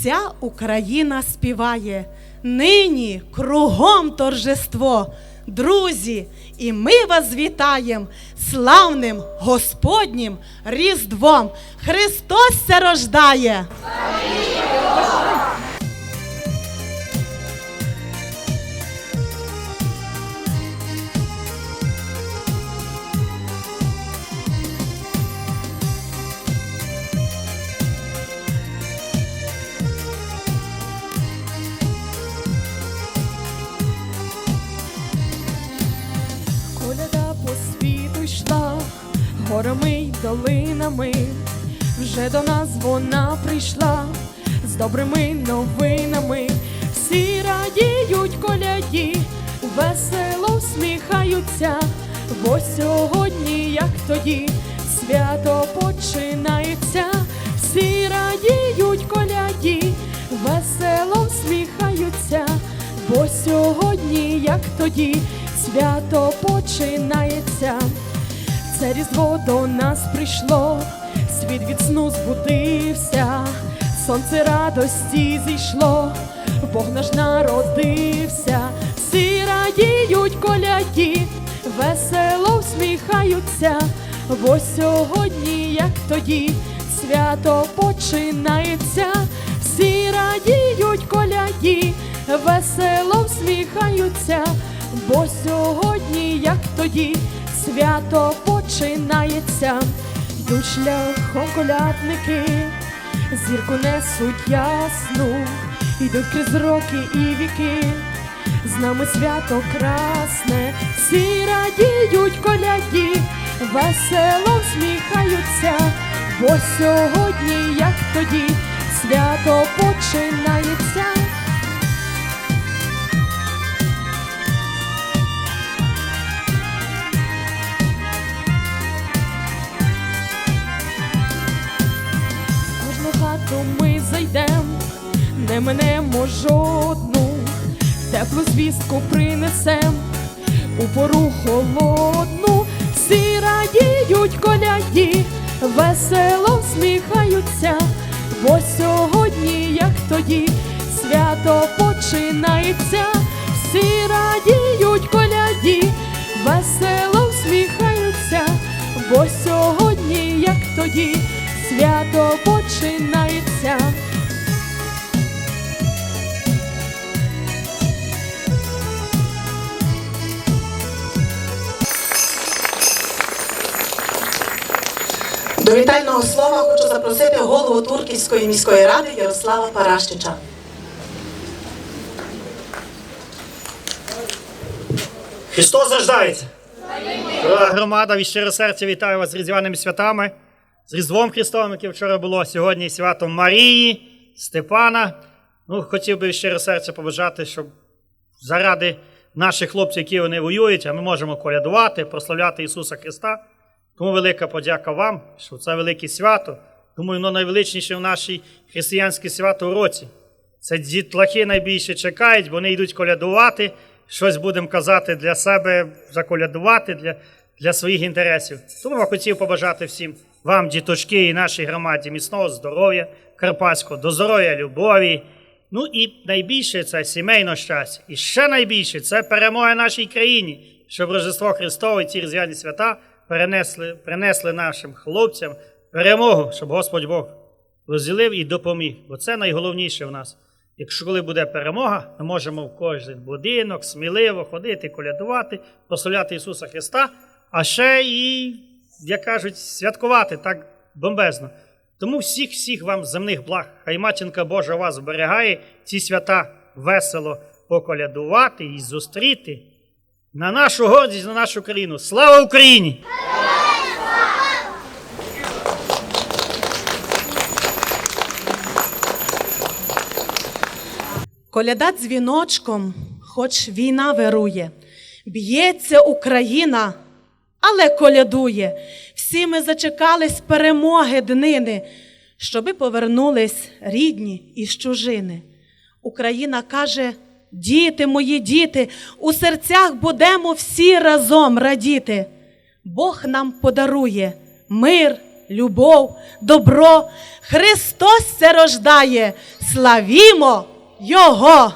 Вся Україна співає, нині кругом торжество. Друзі, і ми вас вітаєм славним Господнім Різдвом. Христос се рождає! Вже до нас вона прийшла з добрими новинами. Всі радіють коляді, весело всміхаються, бо сьогодні, як тоді, свято починається. Всі радіють коляді, весело всміхаються, бо сьогодні, як тоді, свято починається. Це різдво до нас прийшло, світ від сну збудився, сонце радості зійшло, Бог наш народився, всі радіють коляді, весело всміхаються, бо сьогодні, як тоді, свято починається, всі радіють коляді, весело всміхаються, бо сьогодні, як тоді, свято починається, йдуть шляхом колядники, зірку несуть ясну, йдуть крізь роки і віки, з нами свято красне, всі радіють коляді, весело всміхаються, бо сьогодні, як тоді, свято починається. Минемо жодну, теплу звістку принесем у пору холодну, всі радіють коляді, весело всміхаються, бо сьогодні, як тоді, свято починається, всі радіють коляді, весело всміхаються, бо сьогодні, як тоді, свято починається. До вітального слова хочу запросити голову Турківської міської ради Ярослава Паращича. Христос рождається! Дорога громада, від щиро серця вітаю вас з різдвяними святами, з Різдвом Христовим, яке вчора було, сьогодні святом Марії, Степана. Ну, хотів би від щиро серця побажати, щоб заради наших хлопців, які вони воюють, а ми можемо колядувати, прославляти Ісуса Христа. Тому велика подяка вам, що це велике свято. Думаю, воно найвеличніше в нашій християнській свято у році. Це дітлахи найбільше чекають, бо вони йдуть колядувати, щось будемо казати для себе, заколядувати для, для своїх інтересів. Тому я хотів побажати всім вам, діточки, і нашій громаді, міцного здоров'я карпатського, до здоров'я, любові. Ну і найбільше це сімейне щастя. І ще найбільше це перемога нашій країні, щоб Рождество Христове і ці різдвяні свята перенесли, принесли нашим хлопцям перемогу, щоб Господь Бог розділив і допоміг. Бо це найголовніше в нас. Якщо коли буде перемога, ми можемо в кожен будинок сміливо ходити, колядувати, прославляти Ісуса Христа, а ще і, як кажуть, святкувати так бомбезно. Тому всіх всіх вам земних благ. Хай матінка Божа вас зберігає ці свята весело поколядувати і зустріти на нашу гордість, на нашу країну. Слава Україні! Коляда дзвіночком, хоч війна вирує, б'ється Україна, але колядує. Всі ми зачекались перемоги днини, щоби повернулись рідні із чужини. Україна каже: діти мої діти, у серцях будемо всі разом радіти. Бог нам подарує мир любов, добро. Христос це рождає. Славімо Його!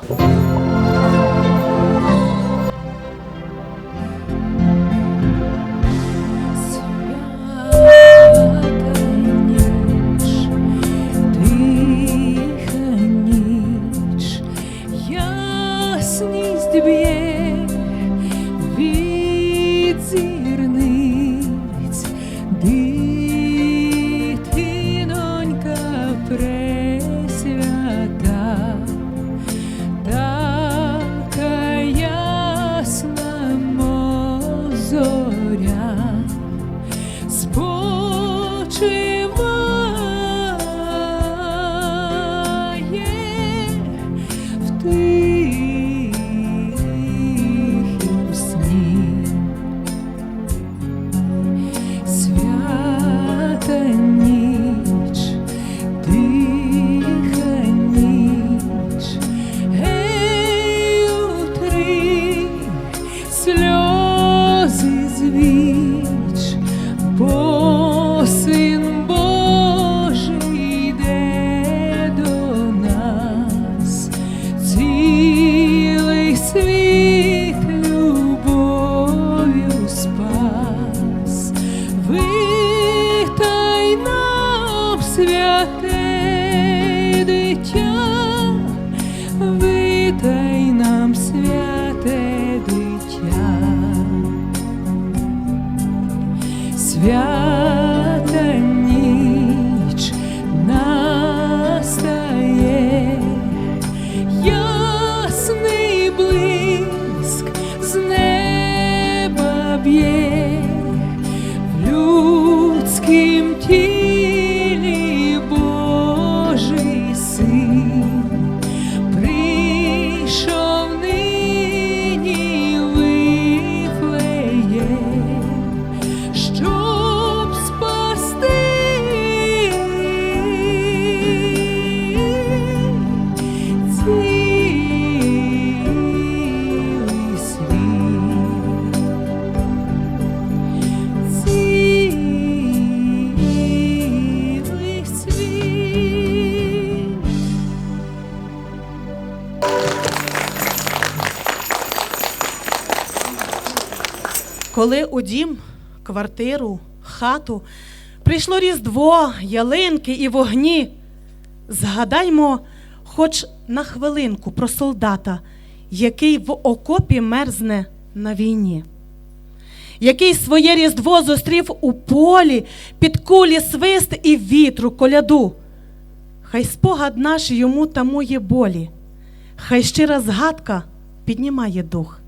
Коли у дім, квартиру, хату прийшло різдво, ялинки і вогні, згадаймо хоч на хвилинку про солдата, який в окопі мерзне на війні, який своє різдво зустрів у полі під кулі свист і вітру коляду. Хай спогад наш йому тамує болі, хай щира згадка піднімає дух.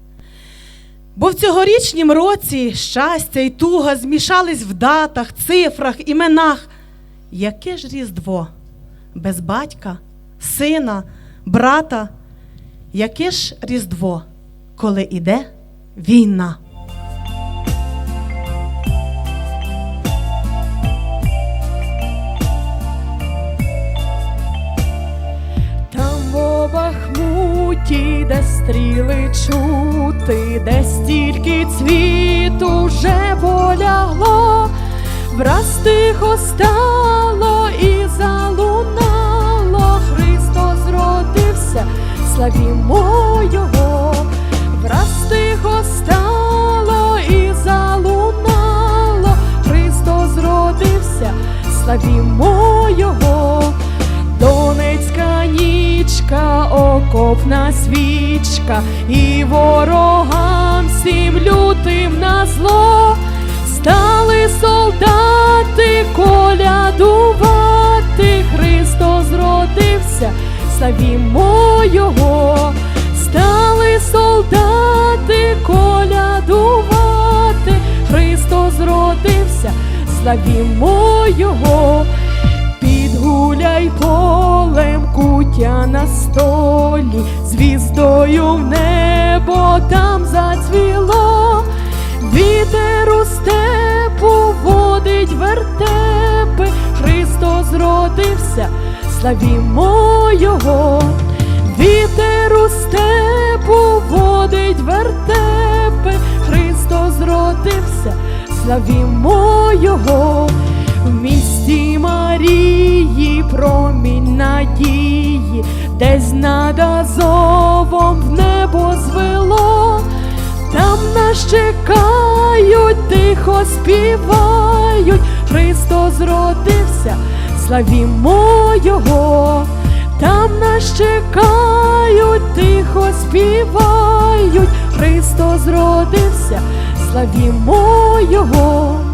Бо в цьогорічнім році щастя і туга змішались в датах, цифрах, іменах. Яке ж Різдво? Без батька, сина, брата. Яке ж Різдво, коли іде війна? Там в Бахмуті, де стріли чути, де стільки цвіту вже полягло, враз тихо стало і залунало, Христос родився, славімо Його, враз тихо стало і залунало, Христос родився, славімо Його. Донецька нічка, окопна свічка, і ворогам всім лютим на зло стали солдати колядувати. Христос родився, славімо Його, стали солдати колядувати. Христос родився, славімо Його. Підгуляй полем кутя на столі, звіздою в небо там зацвіло, вітер у степу водить вертепи, Христос родився, славімо Його, вітер у степу водить вертепи, Христос родився, славімо Його. В Марії, промінь надії, десь над Азовом в небо звело, там нас чекають, тихо співають, Христос зродився, славімо Його, там нас чекають, тихо співають, Христос зродився, славімо Його.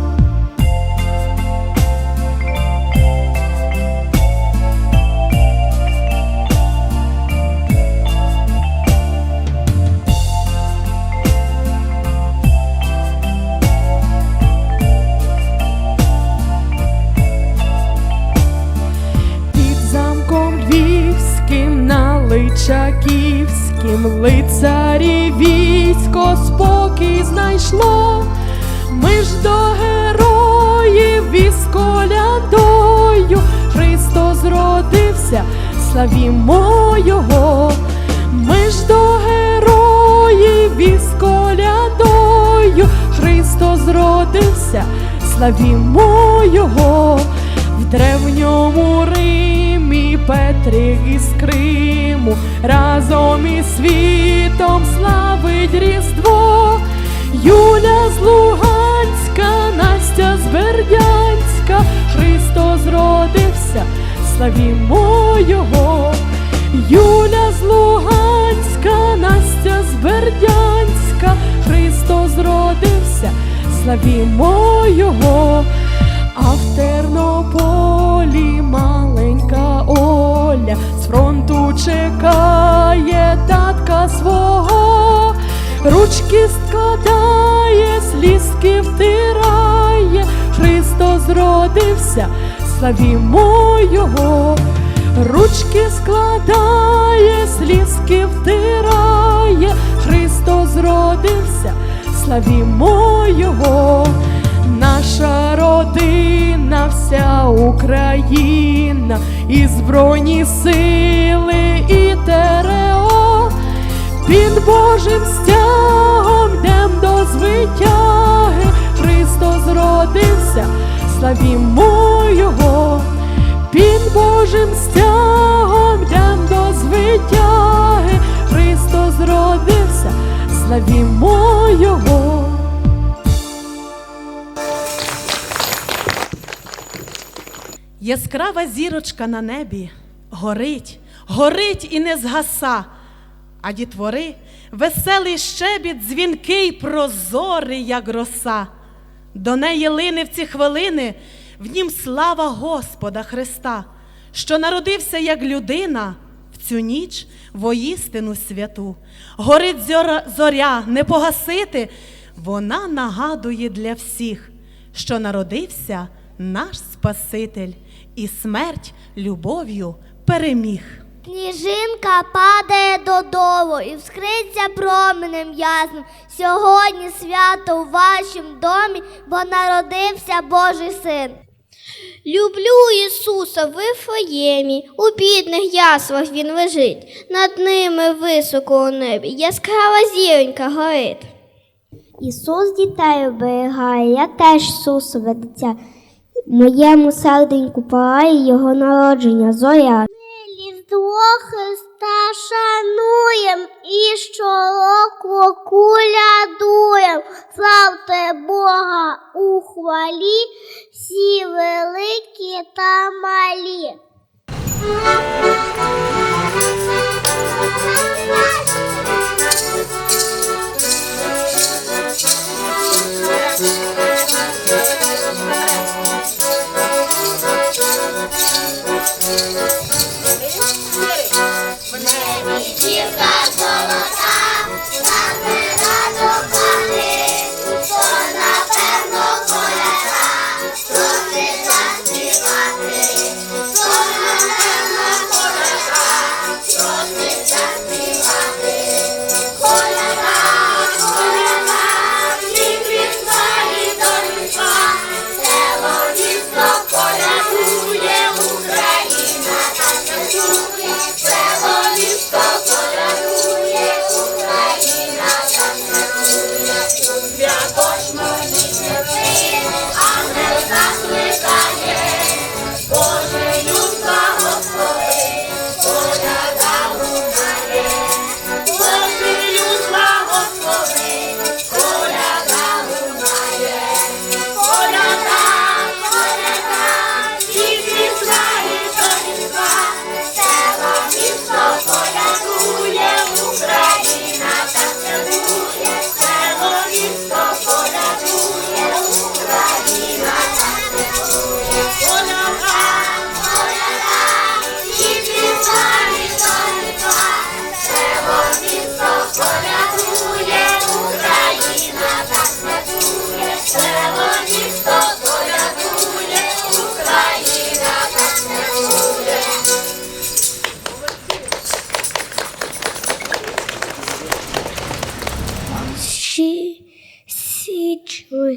Знайшло. Ми ж до героїв із колядою Христос зродився, славімо Його. Ми ж до героїв із колядою Христос зродився, славімо Його. В древньому Римі Петрик із Криму разом із світом славить Різдво. Юля з Луганська, Настя з Бердянська, Христос родився, славімо Його. Юля з Луганська, Настя з Бердянська, Христос родився, славімо Його. А в Тернополі маленька Оля з фронту чекає ручки складає, слізки втирає, Христос зродився, славімо Його, ручки складає, слізки втирає, Христос зродився, славімо Його. Наша родина, вся Україна, і Збройні сили, і ТРО, під Божим стягом йдем до звитяги, Христос родився, славімо Його, під Божим стягом йдем до звитяги, Христос родився, славімо Його. Яскрава зірочка на небі горить, горить і не згаса, а дітвори веселий щебіт, дзвінкий, прозорий, як роса. До неї лине в ці хвилини, в нім слава Господа Христа, що народився як людина в цю ніч воістину святу. Горить зора, зоря, не погасити, вона нагадує для всіх, що народився наш Спаситель і смерть любов'ю переміг. Сніжинка падає додолу і вскриться променем ясним. Сьогодні свято у вашім домі, бо народився Божий син. Люблю Ісуса в Вифлеємі, у бідних яслах він лежить, над ними високо у небі, яскрава зіронька горить. Ісус дітей оберігає, я теж Ісусове дитя. Моєму серденьку палає його народження, зоря. Христа шануєм і щороку кулядуєм. Славте Бога у хвалі, всі великі та малі. Україна,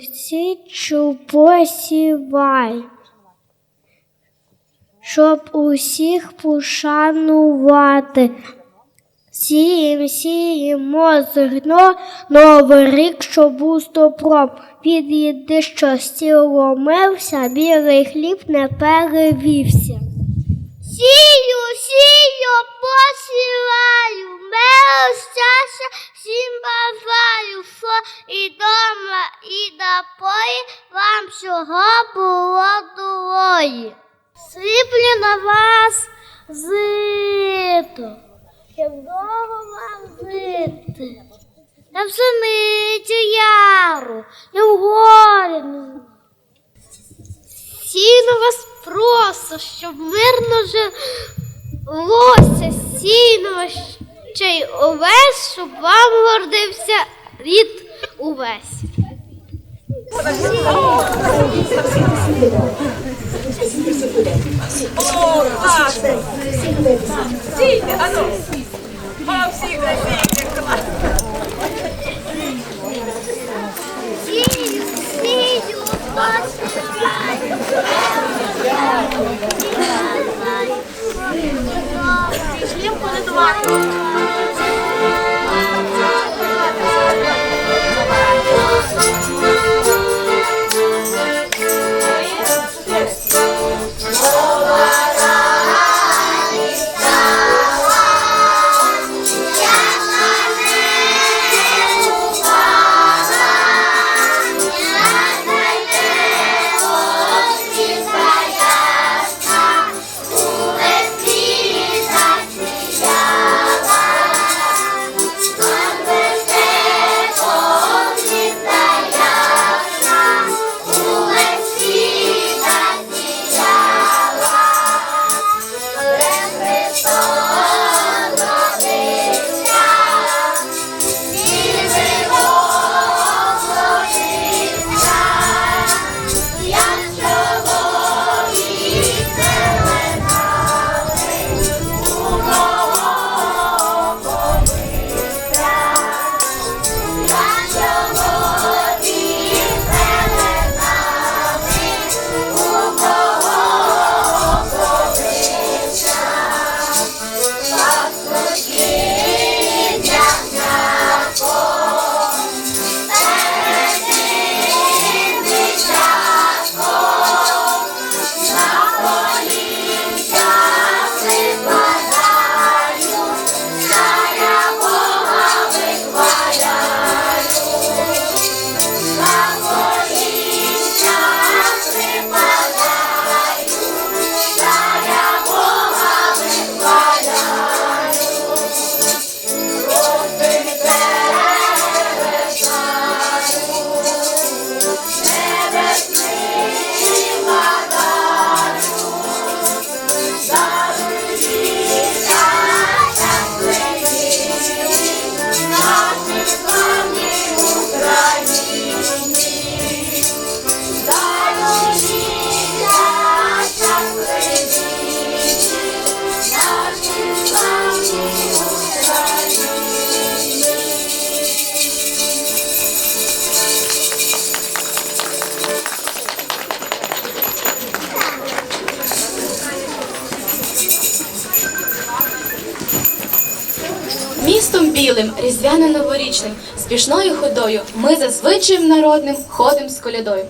січу посівай, щоб усіх пошанувати. Сієм, сіємо зерно, новий рік, щоб був з добром. Під'їди, що стіл ломився, білий хліб не перевівся. Сію, сію, посіваю, щастя всім і дома, і на вам всього було доволі. Сиплю на вас зито, щоб довго вам жити. На пшеницю яру, я в горі. Сіно вас просто, щоб мирно жилося, сіно ще й увесь, щоб вам гордився рід увесь. Сію, сію, посіваю, новорічним, спішною ходою ми за звичаєм народним ходим з колядою.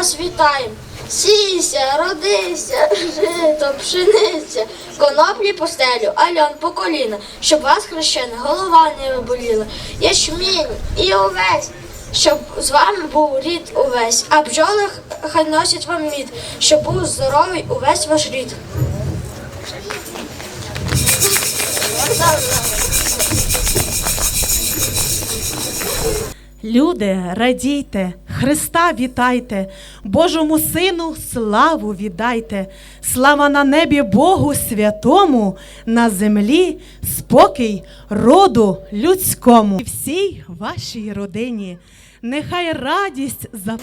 Вас вітаєм. Сійся, родися, жито, пшениця, коноплі по стелю, альон по коліна, щоб вас хрещена голова не боліла. Ячмінь і овець, щоб з вами був рід увесь, а бджоли хай носять вам мід, щоб був здоровий увесь ваш рід. Люди, радійте, Христа вітайте, Божому Сину славу віддайте. Слава на небі Богу святому, на землі спокій роду людському. І всій вашій родині, нехай радість за.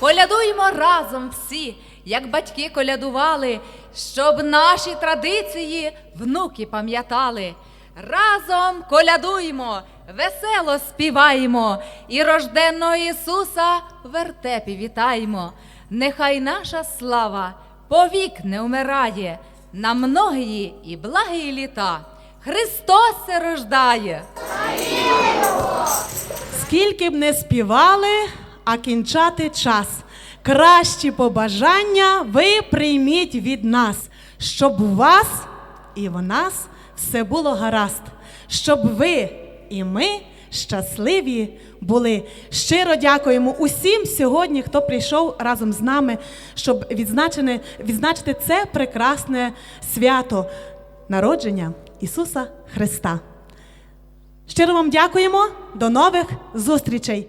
Колядуймо разом всі, як батьки колядували, щоб наші традиції внуки пам'ятали. Разом колядуймо, весело співаємо і рожденного Ісуса вертепі вітаємо. Нехай наша слава повік не вмирає, на многії і благі літа. Христос се рождає! Скільки б не співали, а кінчати час. Кращі побажання ви прийміть від нас, щоб у вас і в нас все було гаразд, щоб ви і ми щасливі були. Щиро дякуємо усім сьогодні, хто прийшов разом з нами, щоб відзначити, відзначити це прекрасне свято народження Ісуса Христа. Щиро вам дякуємо. До нових зустрічей.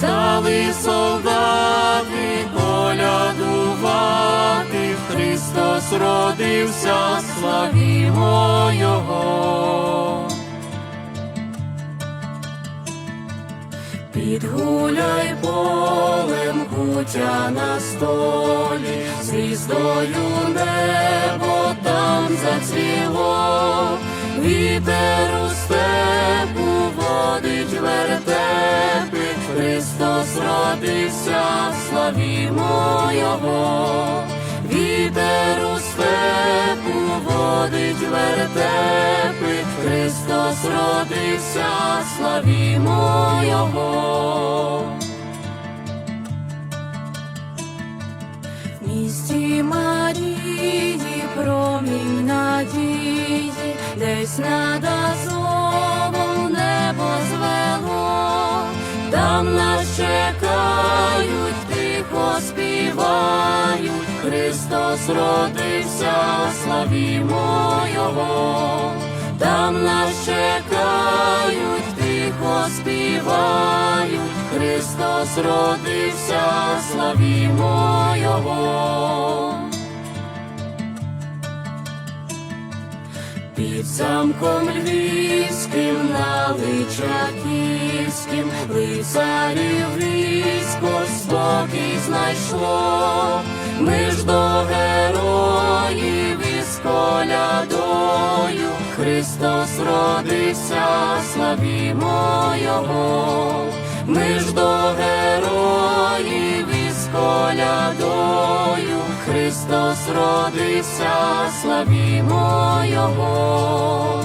стали солдати колядувати, Христос родився, славімо Його. Підгуляй полем кутя на столі, звіздою небо там зацвіло, вітер у степу водить вертепи, Христос родився, славімо Його, вітер у степу водить вертепи, Христос родився, славімо Його. В місті Марії промінь надії, десь над там нас чекають, тихо співають, Христос родився, славімо Його, там нас чекають, тихо співають, Христос родився, славімо Його. Під замком львівським на Личаківським лицарів військо спокій знайшло, ми ж до героїв із колядою, Христос родився, славімо Його, ми ж до героїв із колядою, Христос родився, славімо Його.